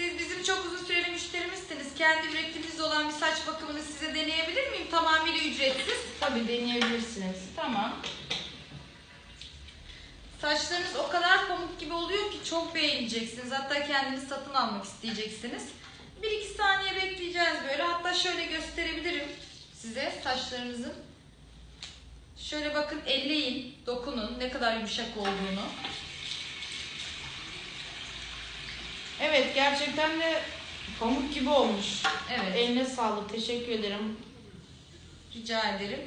Siz bizim çok uzun süreli müşterimizsiniz. Kendi üretimimiz olan bir saç bakımını size deneyebilir miyim? Tamamıyla ücretsiz. Tabii deneyebilirsiniz. Tamam. Saçlarınız o kadar pamuk gibi oluyor ki çok beğeneceksiniz. Hatta kendiniz satın almak isteyeceksiniz. Bir iki saniye bekleyeceğiz böyle. Hatta şöyle gösterebilirim size saçlarınızın. Şöyle bakın elleyin, dokunun ne kadar yumuşak olduğunu. Evet gerçekten de pamuk gibi olmuş. Evet, Eline sağlık. Teşekkür ederim. rica ederim.